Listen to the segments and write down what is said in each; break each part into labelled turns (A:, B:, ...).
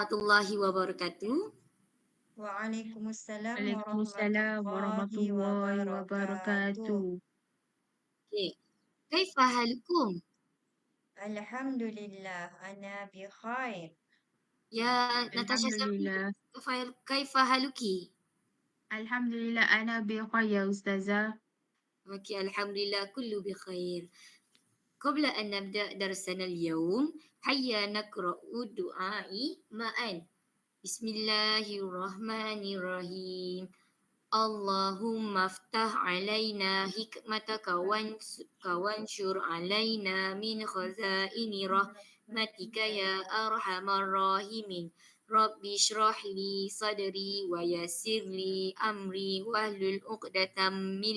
A: warahmatullahi wabarakatuh.
B: Waalaikumsalam
C: Waalaikumsalam warahmatullahi wabarakatuh.
A: Okey. Kaifa halukum?
B: Alhamdulillah, ana bi khair.
A: Ya Natasha Safi.
C: Alhamdulillah.
A: Kaifa- Kaifa haluki?
C: Alhamdulillah ana bi khair ya ustazah.
A: Okey, alhamdulillah kullu bi khair. قبل أن نبدأ درسنا اليوم هيا نقرأ دعائي معا بسم الله الرحمن الرحيم اللهم افتح علينا حكمتك وانس- وانشر علينا من خزائن رحمتك يا أرحم الراحمين رب اشرح لي صدري ويسر لي أمري واحلل عقدة من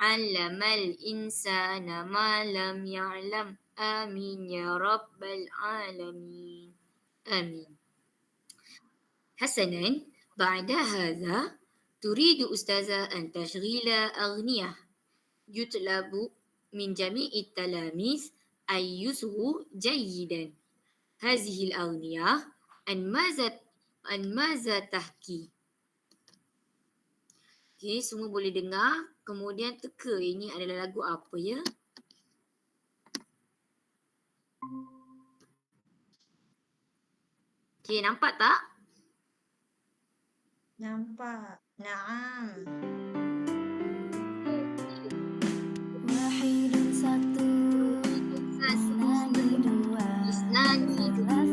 A: لساني يفقه القول علم الإنسان ما لم يعلم آمين يا رب العالمين آمين حسنا بعد هذا تريد أستاذة أن تشغيل أغنية يطلب من جميع التلاميذ أن يصغوا جيدا هذه الأغنية عن ماذا عن ماذا تحكي Okey, semua boleh dengar. Kemudian teka ini adalah lagu apa ya? Okey, nampak tak?
B: Nampak. Naam.
D: Wahidun satu. Satu. Dua.
A: Nani dua.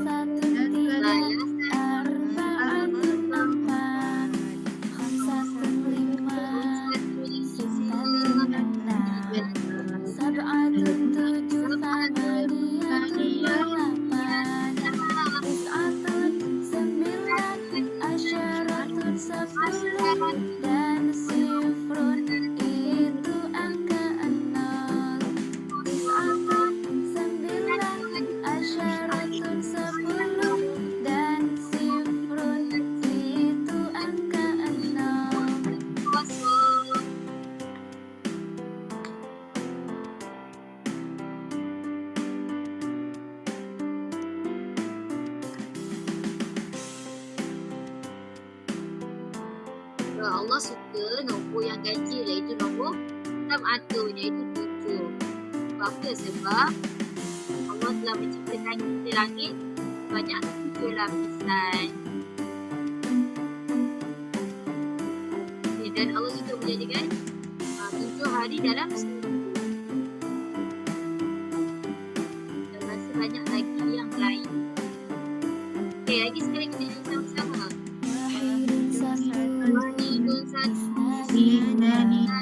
A: Sab'atun iaitu tujuh. Sebab apa? Sebab Allah telah menciptakan kita langit banyak tujuh lapisan. Okay, dan Allah juga menjadikan uh, tujuh hari dalam seminggu. Dan masih banyak lagi yang lain. Okay, lagi sekali kita nyanyi sama-sama.
D: Wahidun satu
A: Wahidun satu,
C: Isnani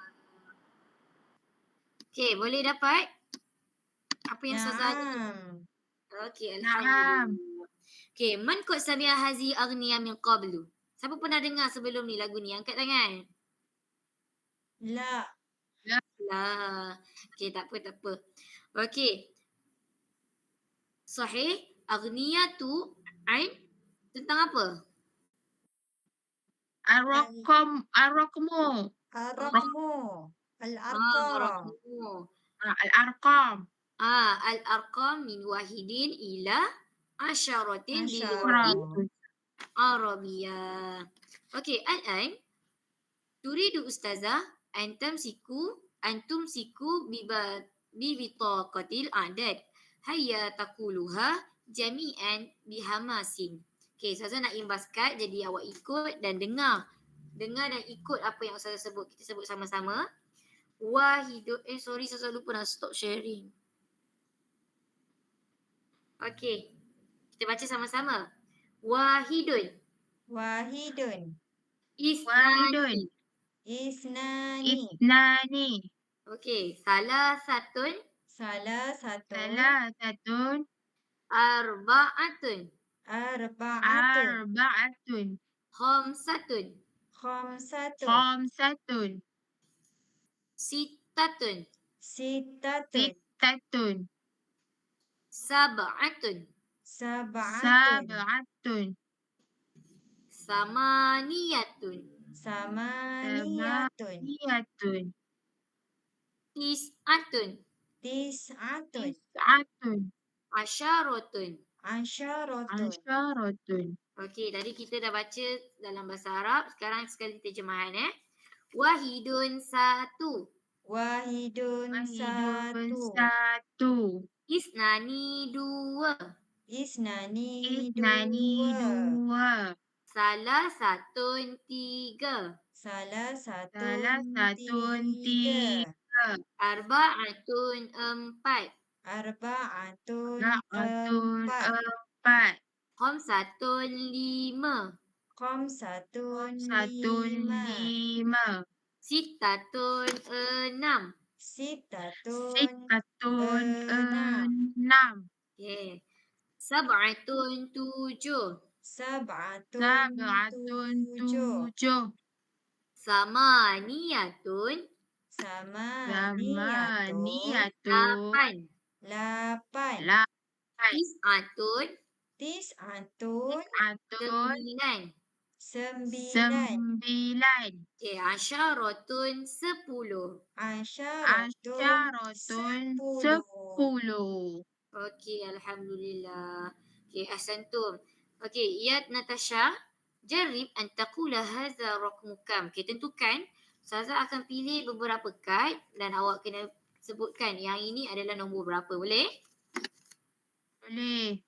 A: Okey. Okey, boleh dapat? Apa yang Ustazah ada? Okey,
C: Naam.
A: Alhamdulillah. Okey, man kot samia hazi aghniya min qablu? Siapa pernah dengar sebelum ni lagu ni? Angkat tangan.
B: La.
A: Lah. Okey, tak apa, tak apa. Okey. Sahih, aghniya tu ain tentang apa?
C: Ar-Rakam Ar-Rakmu
B: Ar-Rahmu.
A: Ah,
B: Al-Arqam.
A: Rahmu.
C: Ah, Al-Arqam
A: Ah, al-arqam min wahidin ila asyaratin bil
B: Asyara.
A: Arabiyah. Okey, الآن تريد أستاذة أن تمسكوا أن تمسكوا بب- ببطاقة الأعداد هيا تقولها جميعا بحماس. Okey, Ustazah nak imbas kad jadi awak ikut dan dengar. Dengar dan ikut apa yang Ustazah sebut. Kita sebut sama-sama. Wahidun, eh sorry Ustazah lupa nak stop sharing. Okey, kita baca sama-sama. Wahidun.
B: Wahidun.
A: Isnani.
B: Isnani.
C: Ithnani.
A: Okey, salah satun,
B: Salah satu.
C: Thalathatun.
A: arba'atun,
B: Arba'atun.
C: Arba'atun.
A: khamsatun,
B: Khamsatun.
C: Khamsatun.
A: Sittatun,
B: Sittatun.
C: Sittatun.
A: sab'atun,
B: Sab'atun.
C: Sab'atun.
A: samaniyatun,
B: Samaniyatun.
C: Niyatun.
A: tis'atun,
B: Tis'atun.
C: Tis'atun.
A: asyaratun.
B: Asyaratun.
C: Asyaratun.
A: Okey, tadi kita dah baca dalam bahasa Arab. Sekarang sekali terjemahan eh. Wahidun satu.
B: Wahidun
C: Wahidun
B: satu.
C: satu.
A: Isnani dua.
B: Isnani
C: Ithnani
B: dua.
C: dua.
A: Salah satun tiga.
B: Salah satu.
C: Salah satun tiga.
A: Arba'atun empat.
B: Arba'atun empat.
C: empat.
A: Khamsatun lima.
B: Khamsatun
C: Satun
B: lima.
C: lima.
A: Sittatun enam.
B: Sittatun
C: Sittatun
B: enam.
C: enam.
A: Okey. Sab'atun tujuh.
B: Sab'atun
C: Sab'atun
B: tujuh.
C: tujuh.
A: Samaniyatun
B: Samaniyatun
C: Samaniyatun.
A: lapan.
B: lapan.
C: Lapan.
A: Tis'atun
B: Tis'atun
C: Atun.
A: sembilan.
B: Sembilan.
C: Sembilan.
A: Okey, asyaratun sepuluh.
B: Asyaratun
C: Asyaratun sepuluh.
A: Okey, Alhamdulillah. Okey, ahsantum. Okey, Iyad Natasha, jarib an taqula hadha raqmu kam. Okey, tentukan. Ustazah akan pilih beberapa kad dan awak kena sebutkan yang ini adalah nombor berapa. Boleh?
C: Boleh.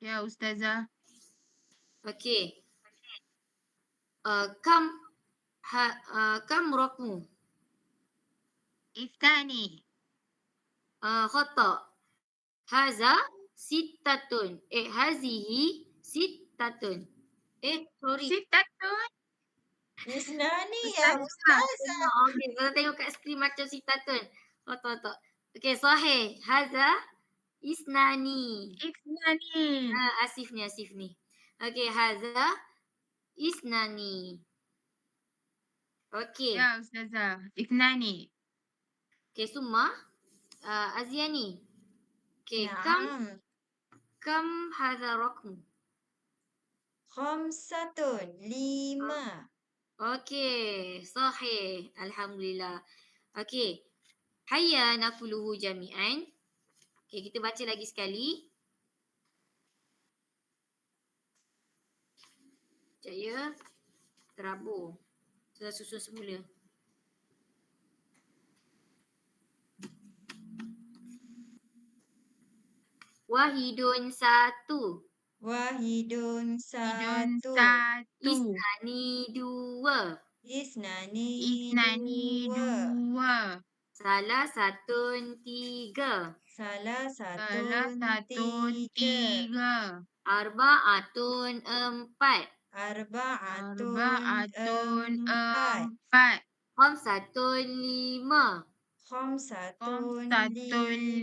C: Ya Ustazah.
A: Okey. Uh, kam ha, uh, kam raqmu?
C: Iftani.
A: Uh, khata. Haza sittatun. Eh, hazihi sittatun. Eh, sorry.
C: Sittatun.
B: Isnani ya
C: Ustazah.
A: Okey, kalau tengok kat skrin macam sitatun. Oh, tak, tak. Okey, sahih. Haza isnani.
C: Iftani.
A: Ah, Asif ni, Asif ni. Okey, haza isnani. Okey.
C: Ya Ustazah. Iftani.
A: Okey, Summa. Uh, Aziani. Okey, kam
B: Naam.
A: kam haza raqmu?
B: Khamsatun lima.
A: Okey, sahih. Alhamdulillah. Okey. Hayya nakuluhu jami'an. Okey, kita baca lagi sekali. Sekejap ya. Terabur. Sudah susun semula. Wahidun satu.
B: Wahidun
C: Hidun
B: satu.
C: satu.
A: Isnani dua.
B: Isnani
C: Isnani
B: dua.
C: dua.
A: Salah satun tiga.
B: Salah
C: satu
B: tiga.
C: tiga.
A: Arba'atun empat.
B: Arba'atun
C: Arba'atun
B: empat.
A: Khamsatun lima.
B: Khamsatun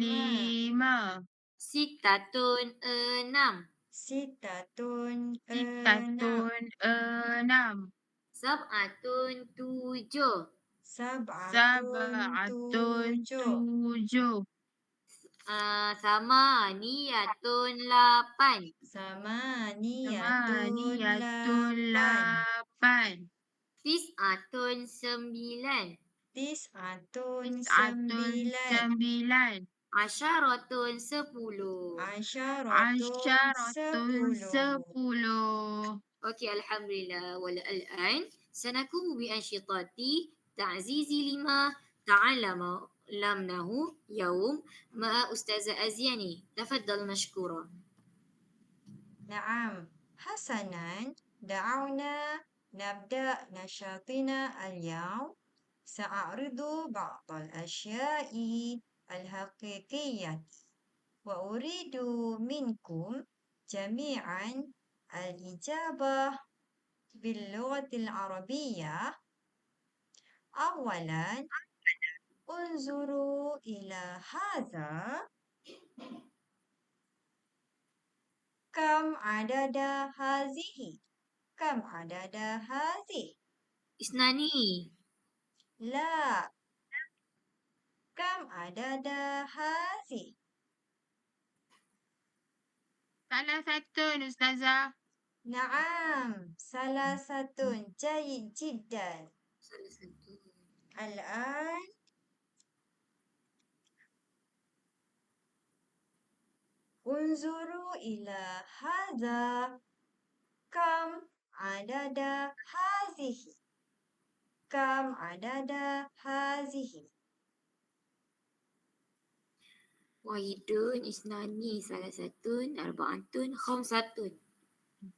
B: lima.
A: Sittatun enam.
B: Sitatun enam.
C: Sitatun enam.
A: Sab'atun tujuh.
B: Sab'atun tujuh.
A: Uh, sama niyatun lapan.
B: Samaniyatun
C: Samaniyatun
B: lapan.
C: lapan.
A: Tis'atun sembilan.
B: Tis'atun
C: Tis'atun
B: sembilan.
C: sembilan.
A: Asyaratun sepuluh.
B: Asyaratun
C: Asyaratun
B: sepuluh.
C: sepuluh.
A: Okey, Alhamdulillah. Wal al'an sanakumu bi ansyitati ta'zizi lima ta'allama lamnahu yaum ma'a Ustazah Aziani. Tafaddal mashkura.
B: نعم حسنا دعونا نبدأ نشاطنا اليوم سأعرض بعض الأشياء الحقيقية وأريد منكم جميعا الإجابة باللغة العربية أولاً Unzuru ila haza, Kam adada hazihi. Kam adada hazi.
A: Isnani.
B: La. Kam
C: adada hazi.
B: Salah satu Ustazah. Naam
A: Salah satu.
B: Jaya jiddan Al-an. unzuru ila hadha. Kam adada hazihi. Kam adada hazihi.
A: Wahidun, Isnani, Salasatun, Arba'antun, Khamsatun.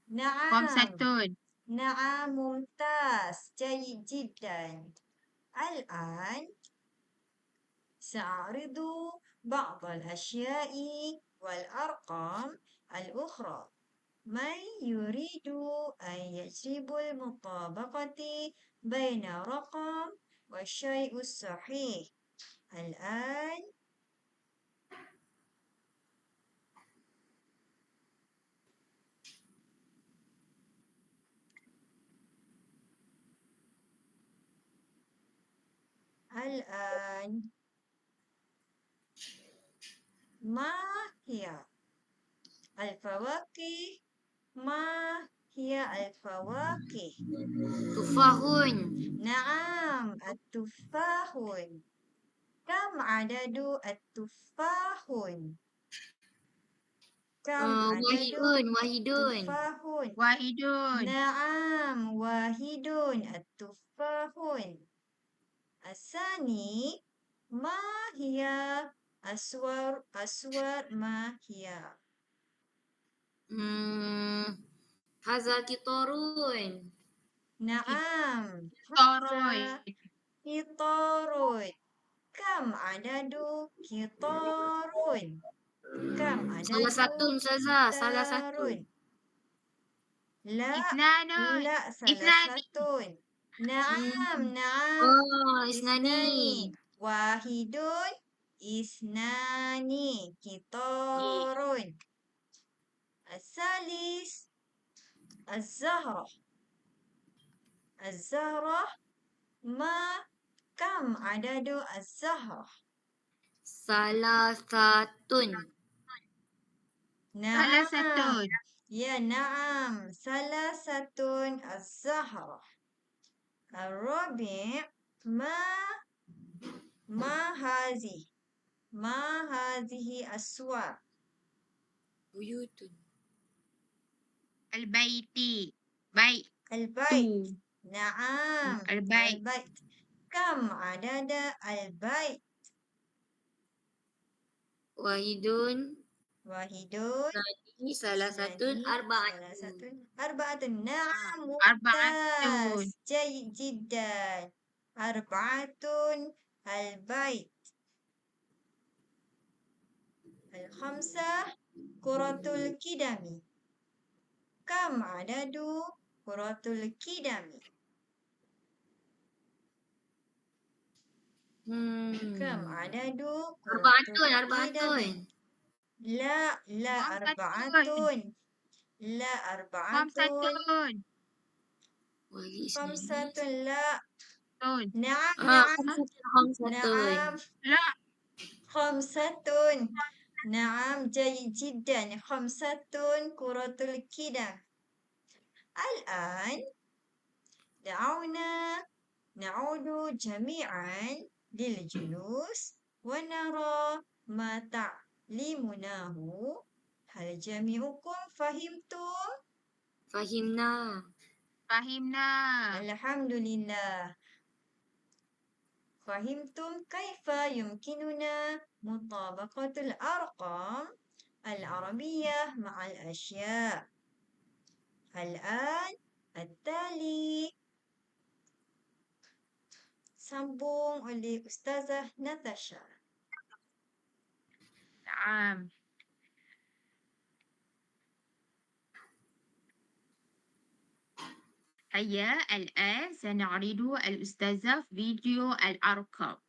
B: Naam.
C: Khamsatun.
B: Naam, mumtaz. Jayid jiddan. Al-an, sa'aridu ba'dal asyai والأرقام الأخرى. من يريد أن يجرب المطابقة بين رقم والشيء الصحيح؟ الآن. الآن. ما هي الفواكه ما هي الفواكه
A: Tufahun.
B: نعم التفاح كم عدد التفاح كم
A: Uh,
B: عدد
A: wahidun, wahidun.
B: تفاح
C: واحد
B: نعم واحد التفاح الثاني ما هي aswar aswar ma hiya
A: hmm haza kitorun.
C: na'am.
B: Kitorun. Kitorun. kam adadu kitorun? kam adadu
A: salah satu salah satu.
B: la
C: satu.
B: la
C: salah
B: na'am hmm. na'am.
A: Oh isnani.
B: Wahidun اثنان قطار الثالث الزهرة الزهرة ما كم عدد الزهرة
A: Salah satun.
B: نعم
C: ثلاثة
B: يا نعم ثلاثة الزهرة الرابع ما ما Ma hadhihi aswar?
A: Buyutun.
C: Al-baiti. Baik.
B: Al-bait. Naam.
C: Al-bait.
B: Al-bait. Kam adada al-bait?
A: Wahidun.
B: Wahidun.
A: Ini salah
B: satu
A: arba'atun.
B: Salah satu arba'atun.
C: Naam.
B: Arba'atun. Jai jiddan. Arba'atun. Al-bait. Al-Khamsah Kuratul Kidami. Kam adadu Kuratul Kidami.
A: Hmm.
B: Kam adadu
A: Arba'atun,
B: kidami? La, la
C: arba'atun.
A: La
B: arba'atun.
A: Khamsatun.
B: satun
C: la.
B: Naam,
A: naam.
B: Naam.
A: Khamsatun.
B: نعم
C: لا
B: خمسة نعم جيد جدا خمسة كرة القدم الآن دعونا نعود جميعا للجلوس ونرى ما تعلمناه هل جميعكم فهمتم؟
A: Fahimna.
C: فهمنا
B: الحمد لله فهمتم كيف يمكننا مطابقة الأرقام العربية مع الأشياء؟ الآن التالي. sambung oleh Natasha.
C: نعم. هيا الآن سنعرض الأستاذة فيديو الأرقام.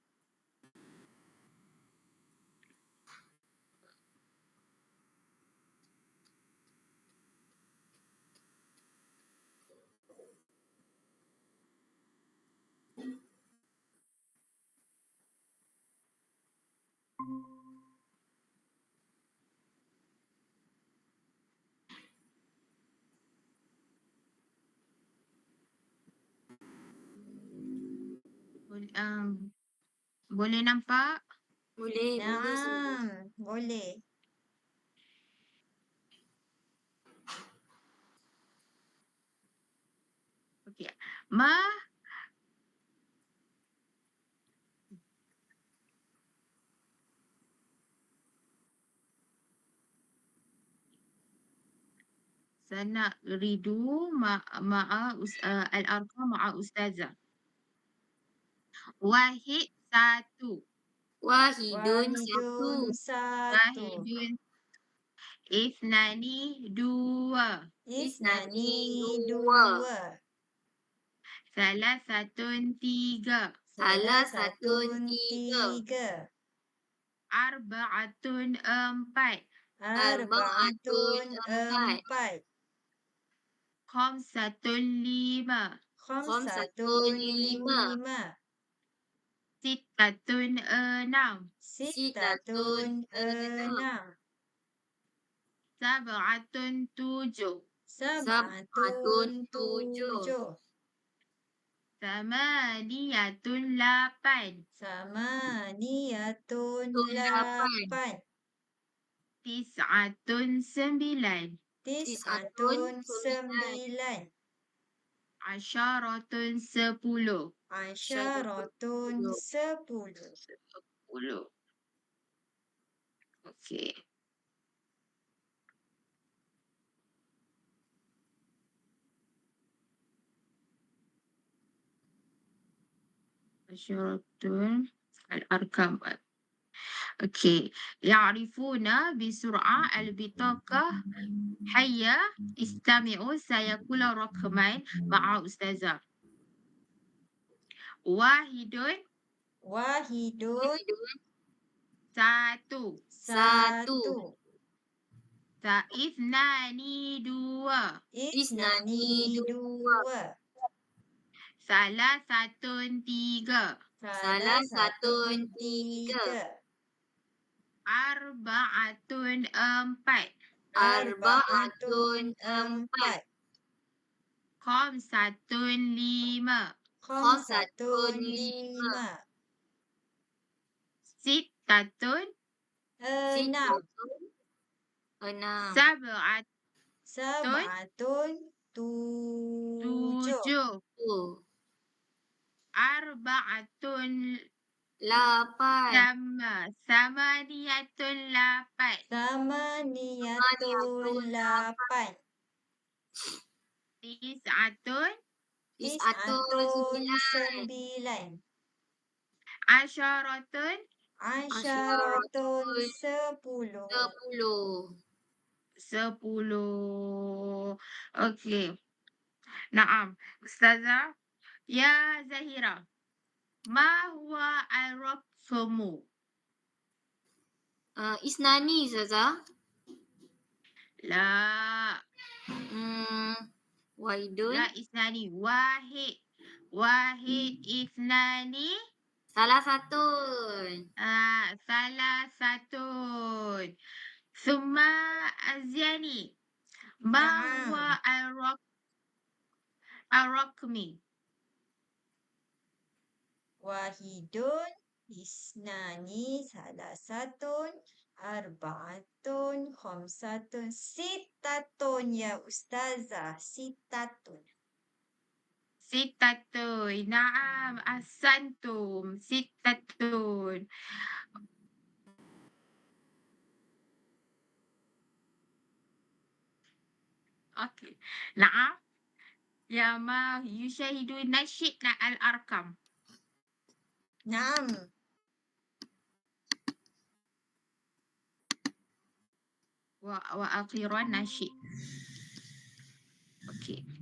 C: um, boleh nampak?
A: Boleh, nah.
B: boleh. Boleh.
C: Okey. Ma sana ridu ma ma uh, eh, al-arqam ma'a ustazah
A: Wahid satu.
B: Wahidun satu.
C: Wahidun Isnani dua.
B: Isnani
A: dua.
B: Salah
C: satu tiga.
A: Salah satu
B: tiga.
C: Arba'atun empat.
B: Arba'atun
A: empat.
B: Khom
C: satu lima.
B: Khom satu
A: lima.
B: lima
C: sittatun enam
B: Sittatun
A: enam.
C: sab'atun tujuh
B: Sab'atun
A: tujuh.
B: tujuh.
C: Samaniyatun lapan
B: Samaniyatun
A: Tun lapan.
C: Tis'atun sembilan
B: Tis'atun
A: sembilan.
C: Asyaratun sepuluh
B: Asyaratun sepuluh.
C: Sepuluh Okey Asyaratun Al-Arkam Okey Ya'rifuna bisur'ah al-bitaqah Hayya istami'u sayakula raqman ma'a ustazah Wahidun
B: Wahidun
C: satu
A: Satu.
B: satu.
C: Sa'ithnani dua
B: Isnani
A: Isnani
B: dua.
C: Salah satun tiga
A: Salah satun
B: tiga.
C: Arba'atun empat
A: Arba'atun empat.
C: Khamsatun lima
B: Khamsatun lima.
C: Sittatun
B: Enam.
A: Enam.
C: Sab'at
B: Sab'atun Tujuh.
C: Arba'atun
A: Lapan.
C: sama Samaniyatun lapan
B: Samaniyatun lapan.
C: Tis'atun
A: Tis'atun sembilan.
C: Asyaratun
B: Asyaratun sepuluh.
A: Sepuluh.
C: Sepuluh. Okey. Naam. Ustazah. Ya Zahira. Ma huwa al-raqmu?
A: Uh, Isnani Zaza.
C: La.
A: Hmm. Wahidun.
C: La isnani. Wahid. Wahid isnani.
A: Salah satun.
C: Ah, salah satu. Summa azyani. Ma huwa al-raq al-raqmi?
B: Wahidun, isnani, salasatun, arba'atun, khamsatun, sittatun ya ustazah, sittatun.
C: Sittatun. Naam, ahsantum. Sittatun. Okey. Naam. Ya ma yushahidu nasyidna al-arkam.
B: Naam.
C: Wa, wa akhiran nasyid. Okey.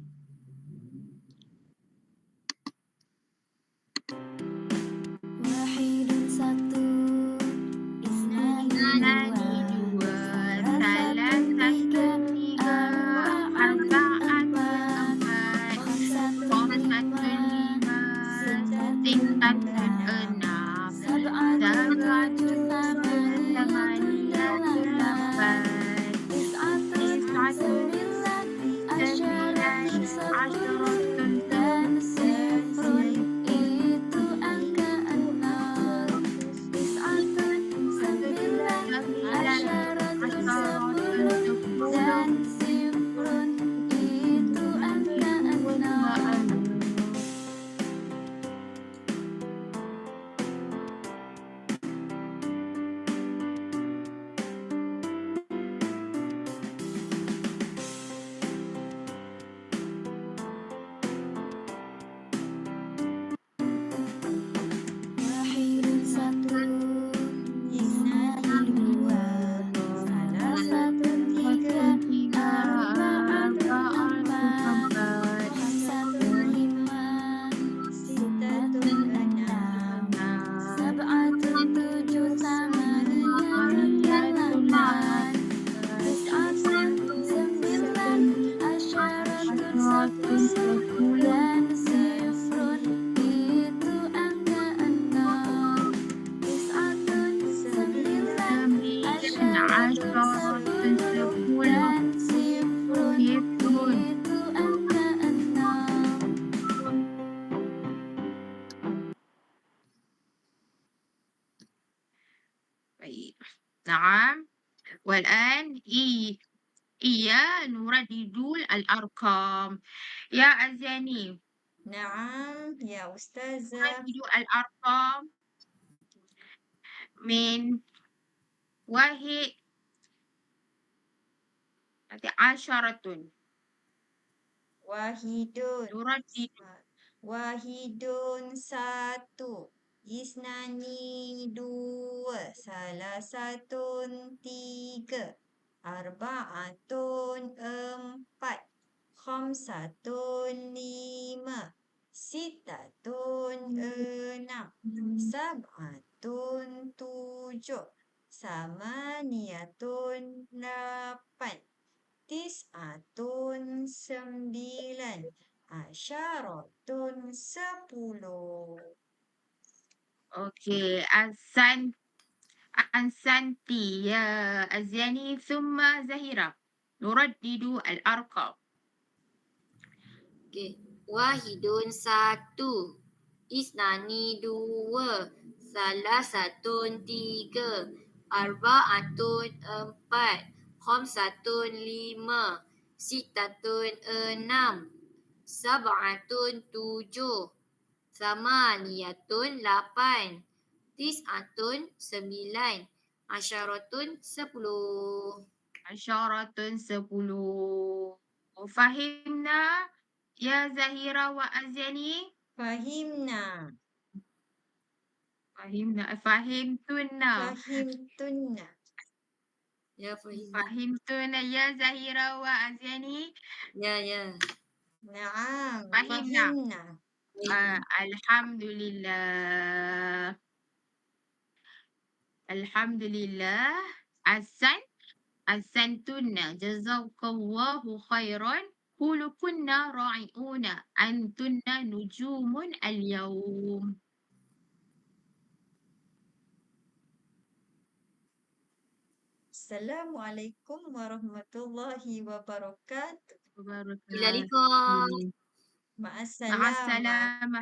C: يا
B: أستاذة
C: نردد الأرقام من واحد عشرة
B: واحد
C: نردد
B: Wahidun satu, isnani dua, salah satun tiga, arba'atun empat, khamsatun lima, Sitatun enam. Sabatun tujuh. Samaniatun lapan. Tisatun sembilan. Asyaratun sepuluh.
C: Okey, Ansan Ansanti ya Aziani thumma Zahira. Nuradidu al-arqam.
A: Okey, Wahidun satu. Isnani dua. Salah satu tiga. Arba atun empat. Khom satu lima. Sitatun enam. Sabatun tujuh. Samaniyatun lapan. Tisatun sembilan. Asyaratun sepuluh.
C: Asyaratun sepuluh. Oh, Fahimna? Ya Zahira wa Azali
B: Fahimna.
C: Fahimna. Fahim
B: tunna Fahim tunna
A: Ya Fahim.
C: Fahim tunna. ya Zahira wa Azali
A: Ya ya.
B: Naam.
C: Fahimna.
B: Fahimna.
C: Uh, Alhamdulillah. Alhamdulillah. Asan. asan tunna. Jazakallahu khairan. Qulu kunna ra'iuna antunna nujumun al-yawm.
B: Assalamualaikum warahmatullahi wabarakatuh.
C: Assalamualaikum.
B: Ma'assalam.
C: Ma'assalam.